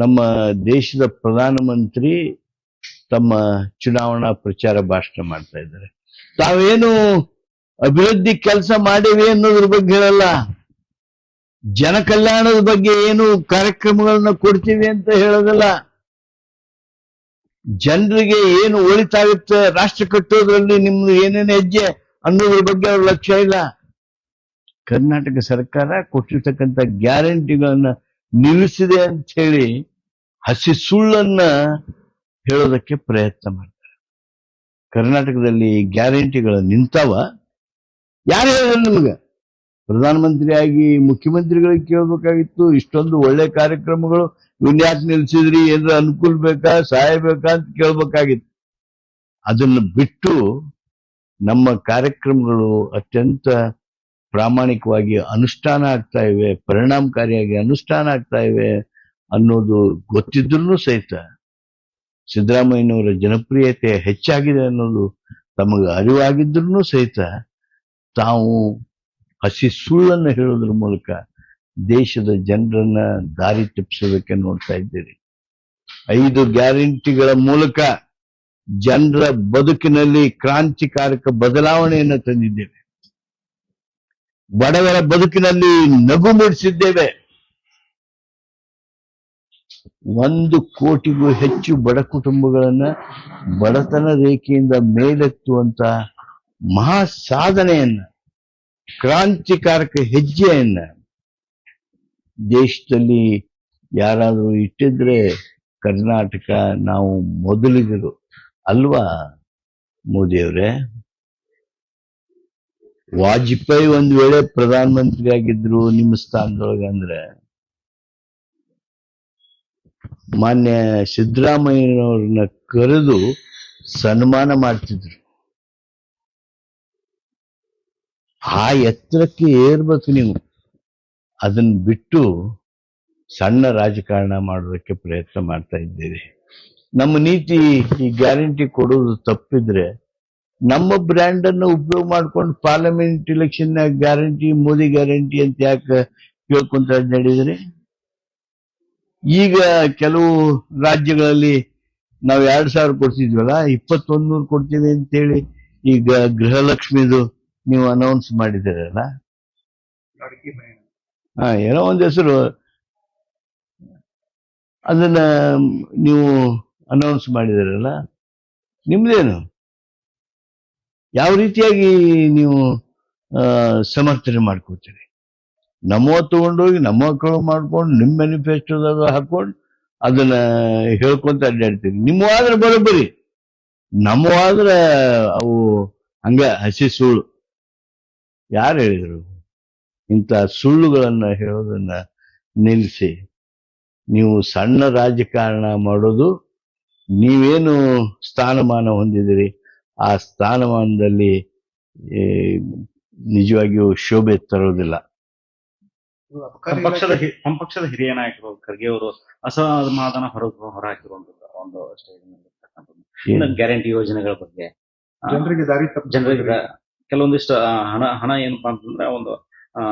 ನಮ್ಮ ದೇಶದ ಪ್ರಧಾನಮಂತ್ರಿ ತಮ್ಮ ಚುನಾವಣಾ ಪ್ರಚಾರ ಭಾಷಣ ಮಾಡ್ತಾ ಇದ್ದಾರೆ. ತಾವೇನು ಅಭಿವೃದ್ಧಿ ಕೆಲಸ ಮಾಡಿವೆ ಅನ್ನೋದ್ರ ಬಗ್ಗೆ ಹೇಳಲ್ಲ. ಜನ ಕಲ್ಯಾಣದ ಬಗ್ಗೆ ಏನು ಕಾರ್ಯಕ್ರಮಗಳನ್ನ ಕೊಡ್ತೀವಿ ಅಂತ ಹೇಳೋದಲ್ಲ. ಜನರಿಗೆ ಏನು ಒಳಿತಾಗುತ್ತೆ, ರಾಷ್ಟ್ರ ಕಟ್ಟೋದ್ರಲ್ಲಿ ನಿಮ್ದು ಏನೇನು ಹೆಜ್ಜೆ ಅನ್ನೋದ್ರ ಬಗ್ಗೆ ಅವ್ರ ಲಕ್ಷ್ಯ ಇಲ್ಲ. ಕರ್ನಾಟಕ ಸರ್ಕಾರ ಕೊಟ್ಟಿರ್ತಕ್ಕಂಥ ಗ್ಯಾರಂಟಿಗಳನ್ನ ನಿಲ್ಲಿಸಿದೆ ಅಂತ ಹೇಳಿ ಹಸಿ ಸುಳ್ಳನ್ನ ಹೇಳೋದಕ್ಕೆ ಪ್ರಯತ್ನ ಮಾಡ್ತಾರೆ. ಕರ್ನಾಟಕದಲ್ಲಿ ಗ್ಯಾರಂಟಿಗಳು ನಿಂತಾವ. ಯಾರು ಹೇಳಿದ್ರು ನಿಮ್ಗೆ? ಪ್ರಧಾನಮಂತ್ರಿಯಾಗಿ ಮುಖ್ಯಮಂತ್ರಿಗಳಿಗೆ ಕೇಳಬೇಕಾಗಿತ್ತು. ಇಷ್ಟೊಂದು ಒಳ್ಳೆ ಕಾರ್ಯಕ್ರಮಗಳು. ವಿನ್ಯಾಸ ಯಾಕೆ ನಿಲ್ಸಿದ್ರಿ? ಏನಾರ ಅನುಕೂಲ ಬೇಕಾ? ಸಹಾಯ ಬೇಕಾ ಅಂತ ಕೇಳಬೇಕಾಗಿತ್ತು. ಅದನ್ನ ಬಿಟ್ಟು ನಮ್ಮ ಕಾರ್ಯಕ್ರಮಗಳು ಅತ್ಯಂತ ಪ್ರಾಮಾಣಿಕವಾಗಿ ಅನುಷ್ಠಾನ ಆಗ್ತಾ ಇವೆ, ಪರಿಣಾಮಕಾರಿಯಾಗಿ ಅನುಷ್ಠಾನ ಆಗ್ತಾ ಇವೆ ಅನ್ನೋದು ಗೊತ್ತಿದ್ರು ಸಹಿತ ಸಿದ್ದರಾಮಯ್ಯನವರ ಜನಪ್ರಿಯತೆ ಹೆಚ್ಚಾಗಿದೆ ಅನ್ನೋದು ತಮಗೆ ಅರಿವಾಗಿದ್ರು ಸಹಿತ ತಾವು ಹಸಿ ಸುಳ್ಳನ್ನು ಹೇಳೋದ್ರ ಮೂಲಕ ದೇಶದ ಜನರನ್ನ ದಾರಿ ತಪ್ಪಿಸೋದಕ್ಕೆ ನೋಡ್ತಾ ಇದ್ದೀರಿ. ಐದು ಗ್ಯಾರಂಟಿಗಳ ಮೂಲಕ ಜನರ ಬದುಕಿನಲ್ಲಿ ಕ್ರಾಂತಿಕಾರಕ ಬದಲಾವಣೆಯನ್ನು ತಂದಿದ್ದೇವೆ ಬಡವರ ಬದುಕಿನಲ್ಲಿ ನಗು ಮೂಡಿಸಿದ್ದೇವೆ. ಒಂದು ಕೋಟಿಗೂ ಹೆಚ್ಚು ಬಡ ಕುಟುಂಬಗಳನ್ನ ಬಡತನ ರೇಖೆಯಿಂದ ಮೇಲೆತ್ತುವಂತ ಮಹಾ ಸಾಧನೆಯನ್ನ ಕ್ರಾಂತಿಕಾರಕ ಹೆಜ್ಜೆಯನ್ನ ದೇಶದಲ್ಲಿ ಯಾರಾದರೂ ಇಟ್ಟಿದ್ರೆ ಕರ್ನಾಟಕ ನಾವು ಮೊದಲಿಗರು ಅಲ್ವಾ ಮೋದಿಯವರೇ? ವಾಜಪೇಯಿ ಒಂದ್ ವೇಳೆ ಪ್ರಧಾನಮಂತ್ರಿ ಆಗಿದ್ರು ನಿಮ್ಮ ಸ್ಥಾನದೊಳಗೆ ಅಂದ್ರೆ? ಮಾನ್ಯ ಸಿದ್ದರಾಮಯ್ಯನವ್ರನ್ನ ಕರೆದು ಸನ್ಮಾನ ಮಾಡ್ತಿದ್ರು. ಆ ಎತ್ತರಕ್ಕೆ ಏರ್ಬೇಕು ನೀವು. ಅದನ್ನ ಬಿಟ್ಟು ಸಣ್ಣ ರಾಜಕಾರಣ ಮಾಡೋದಕ್ಕೆ ಪ್ರಯತ್ನ ಮಾಡ್ತಾ ಇದ್ದೀರಿ. ನಮ್ಮ ನೀತಿ ಈ ಗ್ಯಾರಂಟಿ ಕೊಡೋದು ತಪ್ಪಿದ್ರೆ ನಮ್ಮ ಬ್ರ್ಯಾಂಡ್ ಅನ್ನು ಉಪಯೋಗ ಮಾಡ್ಕೊಂಡು parliament election guarantee Modi guarantee ಅಂತ ಯಾಕೆ ಕೇಳ್ಕೊಂತ ನಡೆದ್ರಿ ಈಗ ಕೆಲವು ರಾಜ್ಯಗಳಲ್ಲಿ ನಾವು ಎರಡ್ ಸಾವಿರ ಕೊಡ್ತಿದ್ವಲ್ಲ ಇಪ್ಪತ್ತೊಂದ್ ನೂರು ಕೊಡ್ತೀವಿ ಅಂತೇಳಿ ಈಗ ಗೃಹಲಕ್ಷ್ಮಿದು ನೀವು ಅನೌನ್ಸ್ ಮಾಡಿದಿರಲ್ಲ ಹಾ ಏನೋ ಒಂದ್ ಹೆಸರು. ಅದನ್ನ ನೀವು ಅನೌನ್ಸ್ ಮಾಡಿದಿರಲ್ಲ ನಿಮ್ದೇನು? ಯಾವ ರೀತಿಯಾಗಿ ನೀವು ಸಮರ್ಥನೆ ಮಾಡ್ಕೋತೀರಿ? ನಮ್ಮವ ತಗೊಂಡೋಗಿ ನಮ್ಮ ಮಕ್ಕಳು ಮಾಡ್ಕೊಂಡು, ನಿಮ್ಮ ಮ್ಯಾನಿಫೆಸ್ಟೋದಾಗ ಹಾಕೊಂಡು, ಅದನ್ನ ಹೇಳ್ಕೊಂತ ಅಡ್ಡಾಡ್ತೀರಿ. ನಿಮ್ಮವಾದ್ರೆ ಬರೋಬ್ಬರಿ. ಆದ್ರೆ ಅವು ಹಂಗ ಹಸಿ ಸುಳ್ಳು. ಯಾರು ಹೇಳಿದರು? ಇಂಥ ಸುಳ್ಳುಗಳನ್ನ ಹೇಳೋದನ್ನ ನಿಲ್ಲಿಸಿ. ನೀವು ಸಣ್ಣ ರಾಜಕಾರಣ ಮಾಡೋದು, ನೀವೇನು ಸ್ಥಾನಮಾನ ಹೊಂದಿದಿರಿ ಆ ಸ್ಥಾನಮಾನದಲ್ಲಿ ಏ, ನಿಜವಾಗಿಯೂ ಶೋಭೆ ತರುವುದಿಲ್ಲ ನಮ್ಮ ಪಕ್ಷದ ಹಿರಿಯ ನಾಯಕರು ಖರ್ಗೆ ಅವರು ಅಸಮಾಧಾನ ಹೊರ ಹೊರ ಹಾಕಿರುವಂತದ್ದು ಒಂದು ಗ್ಯಾರಂಟಿ ಯೋಜನೆಗಳ ಬಗ್ಗೆ ಜನರಿಗೆ ದಾರಿ ಜನರಿಗೆ ಕೆಲವೊಂದಿಷ್ಟು ಹಣ ಹಣ ಏನಪ್ಪಾ ಅಂತಂದ್ರೆ ಒಂದು ಆ,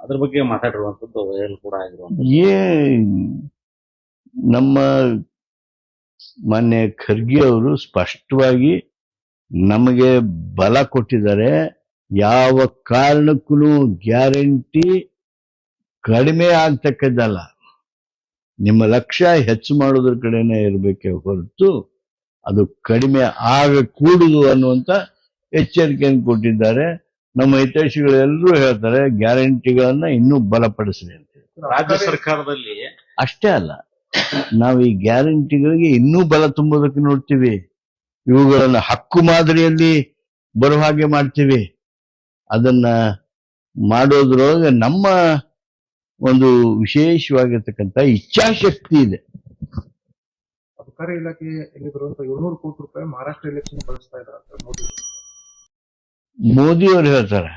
ಅದ್ರ ಬಗ್ಗೆ ಮಾತಾಡಿರುವಂತದ್ದು ವೈರಲ್ ಕೂಡ ಆಗಿರುವಂತ ಏ ನಮ್ಮ ಮಾನ್ಯ ಖರ್ಗೆ ಅವರು ಸ್ಪಷ್ಟವಾಗಿ ನಮಗೆ ಬಲ ಕೊಟ್ಟಿದ್ದಾರೆ. ಯಾವ ಕಾರಣಕ್ಕೂ ಗ್ಯಾರಂಟಿ ಕಡಿಮೆ ಆಗ್ತಕ್ಕದ್ದಲ್ಲ. ನಿಮ್ಮ ಲಕ್ಷ್ಯ ಹೆಚ್ಚು ಮಾಡೋದ್ರ ಕಡೆನೇ ಇರಬೇಕೆ ಹೊರತು ಅದು ಕಡಿಮೆ ಆಗಕೂಡುದು ಅನ್ನುವಂತ ಎಚ್ಚರಿಕೆಯನ್ನು ಕೊಟ್ಟಿದ್ದಾರೆ. ನಮ್ಮ ಹಿತೈಷಿಗಳೆಲ್ಲರೂ ಹೇಳ್ತಾರೆ ಗ್ಯಾರಂಟಿಗಳನ್ನ ಇನ್ನೂ ಬಲಪಡಿಸಲಿ ಅಂತ ರಾಜ್ಯ ಸರ್ಕಾರದಲ್ಲಿ ಅಷ್ಟೇ ಅಲ್ಲ ನಾವು ಈ ಗ್ಯಾರಂಟಿಗಳಿಗೆ ಇನ್ನೂ ಬಲ ತುಂಬೋದಕ್ಕೆ ನೋಡ್ತೀವಿ. ಇವುಗಳನ್ನ ಹಕ್ಕು ಮಾದರಿಯಲ್ಲಿ ಬರುವ ಹಾಗೆ ಮಾಡ್ತೀವಿ. ಅದನ್ನ ಮಾಡೋದ್ರೊಳಗೆ ನಮ್ಮ ಒಂದು ವಿಶೇಷವಾಗಿರ್ತಕ್ಕಂಥ ಇಚ್ಛಾಶಕ್ತಿ ಇದೆ. ಅಬಕಾರಿ ಇಲಾಖೆಯಲ್ಲಿ ಬರುವಂತ ಏಳ್ನೂರು ಕೋಟಿ ರೂಪಾಯಿ ಮಹಾರಾಷ್ಟ್ರ ಎಲೆಕ್ಷನ್ ಬಳಸ್ತಾ ಇದ್ದಾರೆ ಮೋದಿ. ಅವರು ಹೇಳ್ತಾರೆ.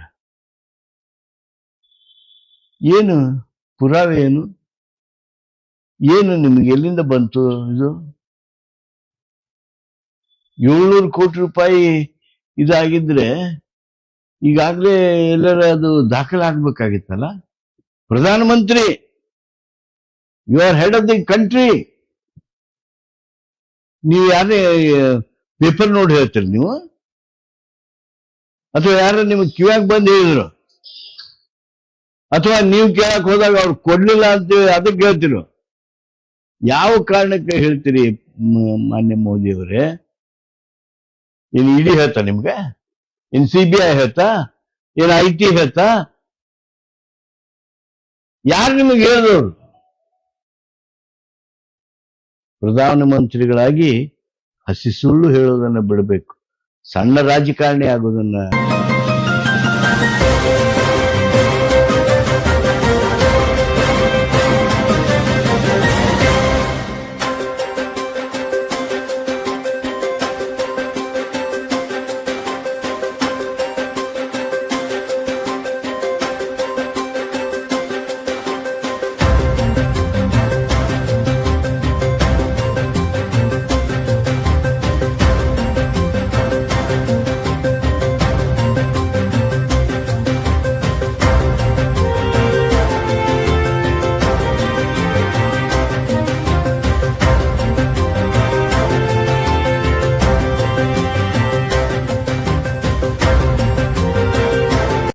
ಏನು ಪುರಾವೆ ಏನು? ಏನು ನಿಮ್ಗೆ ಎಲ್ಲಿಂದ ಬಂತು ಇದು? ಏಳ್ನೂರು ಕೋಟಿ ರೂಪಾಯಿ ಇದಾಗಿದ್ರೆ ಈಗಾಗಲೇ ಎಲ್ಲರ ಅದು ದಾಖಲಾಗಬೇಕಾಗಿತ್ತಲ್ಲ ಪ್ರಧಾನಮಂತ್ರಿ you are head of the country ನೀವು ಯಾರೇ ಪೇಪರ್ ನೋಡಿ ಹೇಳ್ತೀರಿ ನೀವು? ಅಥವಾ ಯಾರ ನಿಮ್ಗೆ ಕಿವ್ಯಾಗ ಬಂದು ಹೇಳಿದ್ರು? ಅಥವಾ ನೀವು ಕೇಳಕ್ ಹೋದಾಗ ಅವ್ರು ಕೊಡ್ಲಿಲ್ಲ ಅಂತ ಅದಕ್ಕೆ ಹೇಳ್ತಿರು ಯಾವ ಕಾರಣಕ್ಕೆ ಹೇಳ್ತೀರಿ ಮಾನ್ಯ ಮೋದಿ ಏನ್ ಇಡಿ ಹೇಳ್ತಾ ನಿಮ್ಗೆ? ಇನ್ ಸಿ ಬಿ ಐ ಹೇಳ್ತಾ? ಏನ್ ಐ ಟಿ ಹೇಳ್ತಾ? ಯಾರು ನಿಮಗೆ ಹೇಳಿದವರು ಪ್ರಧಾನಮಂತ್ರಿಗಳಾಗಿ ಹಸಿ ಸುಳ್ಳು ಹೇಳೋದನ್ನ ಬಿಡಬೇಕು. ಸಣ್ಣ ರಾಜಕಾರಣಿ ಆಗೋದನ್ನ